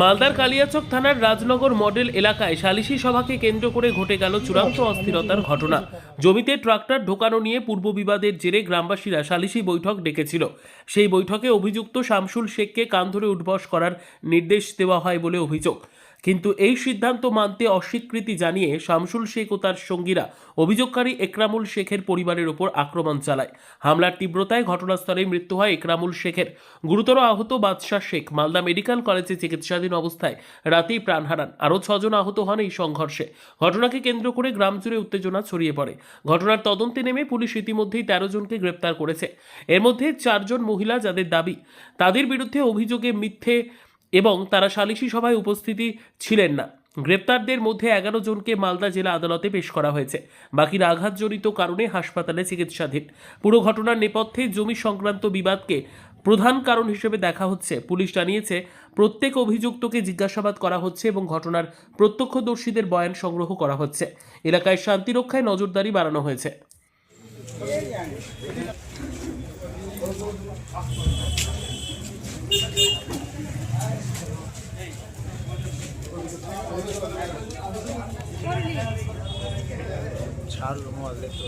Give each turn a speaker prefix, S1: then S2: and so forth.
S1: মালদার কালিয়াচক থানার রাজনগর মডেল এলাকায় সালিশি সভাকে কেন্দ্র করে ঘটে গেল চূড়ান্ত অস্থিরতার ঘটনা। জমিতে ট্রাক্টর ঢোকানো নিয়ে পূর্ব বিবাদের জেরে গ্রামবাসীরা সালিশি বৈঠক ডেকেছিল। সেই বৈঠকে অভিযুক্ত শামসুল শেখকে কান ধরে উঠবস করার নির্দেশ দেওয়া হয় বলে অভিযোগ। কিন্তু এই সিদ্ধান্ত মানতে অস্বীকৃতি জানিয়ে শামসুল শেখ ও তার সঙ্গীরা অভিযোগকারী একরামুল শেখের পরিবারের ওপর আক্রমণ চালায়। হামলার তীব্রতায় ঘটনাস্থলেই মৃত্যু হয় একরামুল শেখের। গুরুতর আহত বাদশাহ শেখ মালদা মেডিকেল কলেজে চিকিৎসাধীন অবস্থায় রাতেই প্রাণ হারান। আরও ছজন আহত হন এই সংঘর্ষে। ঘটনাকে কেন্দ্র করে গ্রাম জুড়ে উত্তেজনা ছড়িয়ে পড়ে। ঘটনার তদন্তে নেমে পুলিশ ইতিমধ্যেই তেরো জনকে গ্রেপ্তার করেছে। এর মধ্যে চারজন মহিলা যাদের দাবি, তাদের বিরুদ্ধে অভিযোগে মিথ্যে এবং তারা সালিশি সভায় উপস্থিতি ছিলেন না। গ্রেপ্তারদের মধ্যে এগারো জনকে মালদা জেলা আদালতে পেশ করা হয়েছে। বাকিরা আঘাতজনিত কারণে হাসপাতালে চিকিৎসাধীন। পুরো ঘটনার নেপথ্যে জমি সংক্রান্ত বিবাদকে প্রধান কারণ হিসেবে দেখা হচ্ছে। পুলিশ জানিয়েছে, প্রত্যেক অভিযুক্তকে জিজ্ঞাসাবাদ করা হচ্ছে এবং ঘটনার প্রত্যক্ষদর্শীদের বয়ান সংগ্রহ করা হচ্ছে। এলাকায় শান্তি রক্ষায় নজরদারি বাড়ানো হয়েছে।
S2: ছাড় মোবাইলে তো।